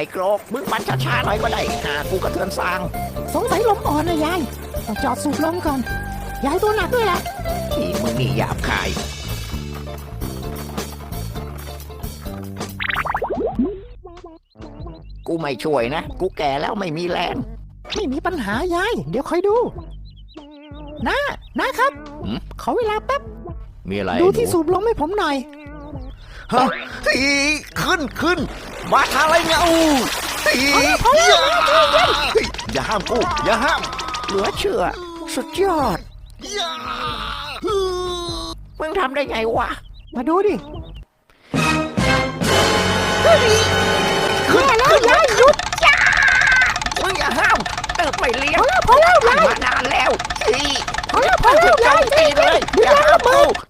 อ้โกรกมึงมันช้าๆหน่อยก็ได้หากูกระเทือนสร้าง สงสัยลมอ่อนนะยายต้องจอดสูบลมก่อน ยายตัวหนักด้วยแหละที่มึงนี่หยาบคาย กูไม่ช่วยนะ กูแก่แล้วไม่มีแรง ไม่มีปัญหายาย เดี๋ยวคอยดูนะนะครับ หืม ขอเวลาแป๊บ มีอะไรดูที่สูบลมให้ผมหน่อย ฮะอีขึ้นขึ้น มาทางอะไรเงาอีอย่าห้ามกูอย่าห้าม เหลือเชื่อ สุดยอด มึงทำได้ไงวะ มาดูดิขึ้นขึ้นยายหยุดจ้ามึงอย่าห้ามเติบไม่เลี้ยงพอแล้วพอแล้วยายมานานแล้วอีพอแล้วพอแล้วเจ้ายายตีเลยเดี๋อย่ายวห้ามระเบิกูดอี